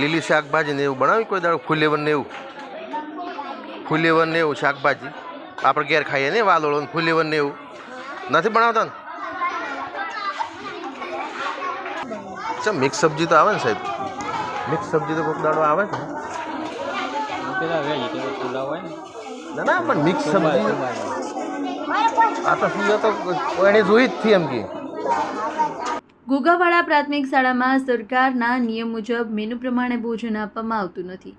લીલી શાકભાજી ને એવું બનાવી? કોઈ દાડો ફુલેવર ને એવું? ફુલેવર ને એવું શાકભાજી? આપણે ઘેર ખાઈએ ને વાલોળો ને ફુલેવર ને એવું? નથી બનાવતા ને? ચમ મિક્સ સબ્જી તો આવે ને સાહેબ. મિક્સ સબ્જી તો કોઈક દાડો આવે ને. ને, ના, પણ મિક્સ સબ્જી આ તો તો એને જોઈ જ થી એમ કે. ઘોઘાવાડા પ્રાથમિક શાળામાં સરકારના નિયમ મુજબ મેનુ પ્રમાણે ભોજન આપવામાં આવતું નથી.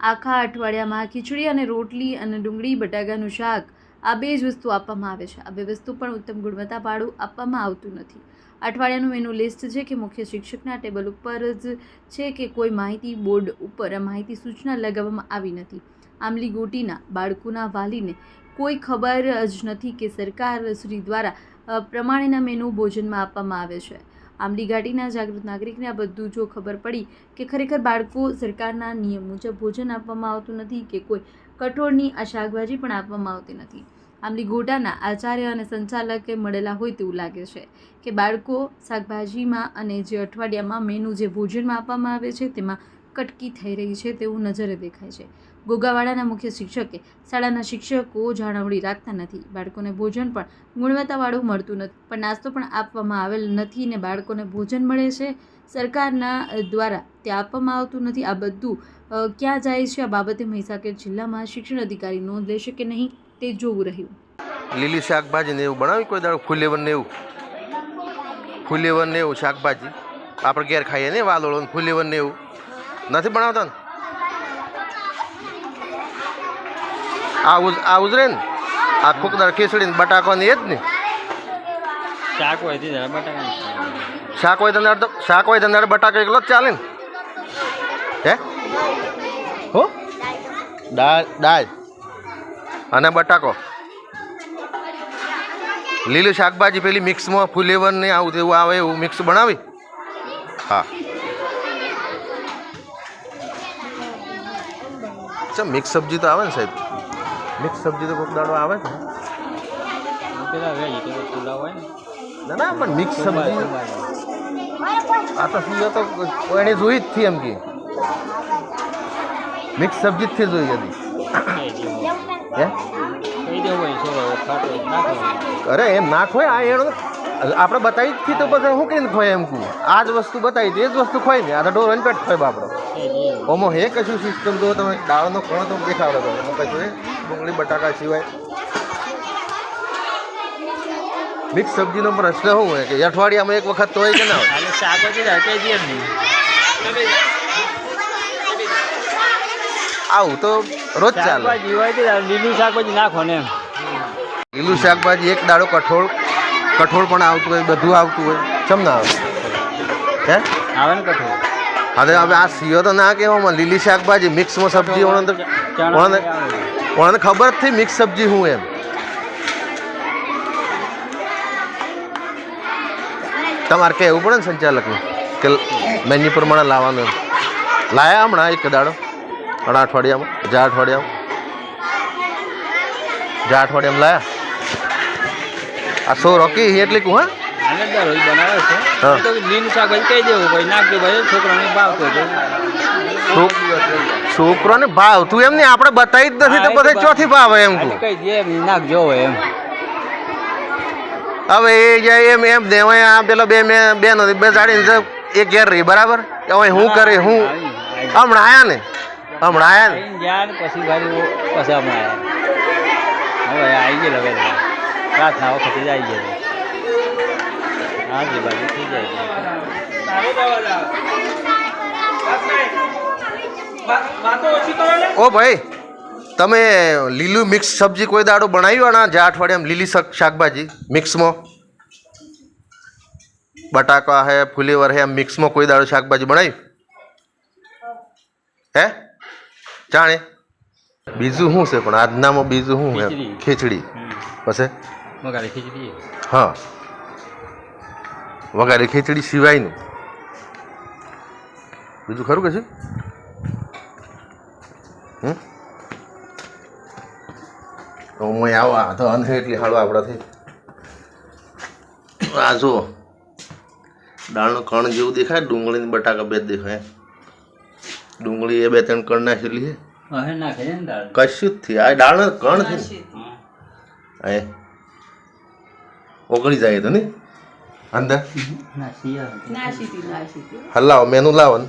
આખા અઠવાડિયામાં ખીચડી અને રોટલી અને ડુંગળી, બટાકાનું શાક, આ બે જ વસ્તુ આપવામાં આવે છે. આ બે વસ્તુ પણ ઉત્તમ ગુણવત્તાવાળું આપવામાં આવતું નથી. અઠવાડિયાનું મેનુ લિસ્ટ છે કે મુખ્ય શિક્ષકના ટેબલ ઉપર જ છે કે કોઈ માહિતી બોર્ડ ઉપર. આ માહિતી સૂચના લગાવવામાં આવી નથી. આમલી ગોટીના, બાળકોના વાલીને કોઈ ખબર જ નથી કે સરકાર શ્રી દ્વારા પ્રમાણેના મેનુ ભોજનમાં આપવામાં આવે છે. આમલી ઘાટીના જાગૃત નાગરિકને આ બધું જો ખબર પડી કે ખરેખર બાળકો સરકારના નિયમ મુજબ ભોજન આપવામાં આવતું નથી કે કોઈ કઠોળની આ શાકભાજી પણ આપવામાં આવતી નથી. આમલી ગોટાના આચાર્ય અને સંચાલકે મળેલા હોય તેવું લાગે છે કે બાળકો શાકભાજીમાં અને જે અઠવાડિયામાં મેનુ જે ભોજનમાં આપવામાં આવે છે તેમાં કટકી થઈ રહી છે તેવું નજરે દેખાય છે. ગોગાવાડાના મુખ્ય શિક્ષકે શાળાના શિક્ષકો જાળવણી રાખતા નથી. બાળકોને ભોજન પણ ગુણવત્તાવાળું મળતું નથી. પણ નાસ્તો પણ આપવામાં આવેલ નથી ને બાળકોને ભોજન મળે છે સરકારના દ્વારા તે આપવામાં આવતું નથી. આ બધું ક્યાં જાય છે આ બાબતે મહીસાગર જિલ્લામાં શિક્ષણ અધિકારી નોંધ લેશે કે નહીં તે જોવું રહ્યું. લીલી શાકભાજી ને એવું બનાવી કોઈ દાડો ફુલેવર ને એવું? ફુલેવર ને એવું શાકભાજી? આપણે ઘેર ખાઈએ ને વાલોળો ને ફુલેવર ને એવું? નથી બનાવતા ને? આવું જ- આવું જ રે ને? આ ખોકદાર ખીચડી ને બટાકો ને એ જ ને? શાક હોય બટાકા શાક હોય ધંધાડ તો શાક હોય ધંધાડ બટાકો એકલો જ ચાલે ને? હે? હો? દાળ દાળ અને બટાકો. લીલું શાકભાજી પેલી મિક્સમાં ફુલેવર ને આવું તેવું આવે એવું મિક્સ બનાવી? હા. ચમ મિક્સ સબ્જી તો આવે ને સાહેબ? મિક્સ સબ્જી તો કોઈક દાડો આવે ને પેલા વેજીટેબલ પુલાવ હોય ને. ના ના પણ મિક્સ સબ્જી આ તો સીઓ તો એને જોઈ જ થી એમ કે. મિક્સ સબ્જી જ થી જોઈ હતી. હે? અરે એમ ના ખોય આ એનો આપણે બતાવી જ થી તો પછી શું કરીને ખોય એમ કહું? આ જ વસ્તુ બતાવી હતી એ જ વસ્તુ ખોય ને આ તો ડોર પેટ ખોય બાપડો ઓમો હે કશું સિસ્ટમ તો તમે દાળનો કોણ તો દેખાડો તો. એમાં કશું એ ડુંગળી બટાકા સિવાય. મિક્સ સબ્જીનો પ્રશ્ન શું હોય કે અઠવાડિયામાં એક વખત તો કે ના હોય? નહીં આવું તો રોજ ચાલે. લીલું શાકભાજી નાખો ને એમ. લીલું શાકભાજી એક દાડો કઠોળ કઠોળ પણ આવતું હોય બધું આવતું હોય. ચમ ના આવે? હે? આવે ને કઠોળ? હવે હવે આ સીઓ તો ના કહેવામાં લીલી શાકભાજી મિક્સમાં સબ્જી આવે. ઓને ખબર જ થઈ મિક્સ સબ્જી શું એમ. તમારે કહેવું પડે ને સંચાલકને કે મેન્યુ પ્રમાણે લાવવાનું એમ. લાયા હમણાં એક દાડો. ઘણા અઠવાડિયામાં જા અઠવાડિયામાં. જા અઠવાડિયામાં લાયા. આ સો રોકી એટલે કહું હા? હાલે દરરોજ બનાવે છે. તો લીલું શાકભાજી કહી દેવું ભાઈ નાખ ભાઈ છોકરાને ભાવતો છે છોક- છોકરોને ભાવ? તું એમ નહીં આપણે બતાવી જ નથી તો બધા ચોથી ભાવે એમ હા, કહી દે એમ નાખજો હોય એમ. હવે એ જાય એમ એમ દેવાય આ પેલા બે મેં બે નથી બે જાડીને એ ઘેર રહી બરાબર? હવે હું કરે હું હમણાં આયા ને? હમણાં આયા ને? જ્ઞાન પછી ગાડી પછી હમણાં આવ્યા હવે આવી ગયેલા રાતના વખતે જ આવી ગયા આજુબાજુ થઈ જાય ઓ ભાઈ તમે લીલું મિક્સ સબ્જી કોઈ દાડો બનાવ્યું આના? જ્યાં અઠવાડિયામાં લીલી શાક શાકભાજી મિક્સમાં? બટાકા હે ફુલેવર હે એમ મિક્સમાં કોઈ દાડો શાકભાજી બનાવ્યું? હે? જાણે. બીજું શું છે? પણ આજનામાં બીજું શું એમ ખીચડી. ખીચડી. પછી? વગાડી ખીચડી હા. વઘારી ખીચડી સિવાયનું. બીજું ખરું કે છે? હું આવા તો અંધ એટલી હાલો આપણાથી આ જુઓ. દાળનું કણ જેવું દેખાય ડુંગળીને બટાકા બે દેખાય. ડુંગળી એ બે ત્રણ કણ નાખેલી છે. દાળ? કશું જ થી આ દાળ કણથી ઓગળી જાય તો ને અંદર હલાવો મેનુ લાવો ને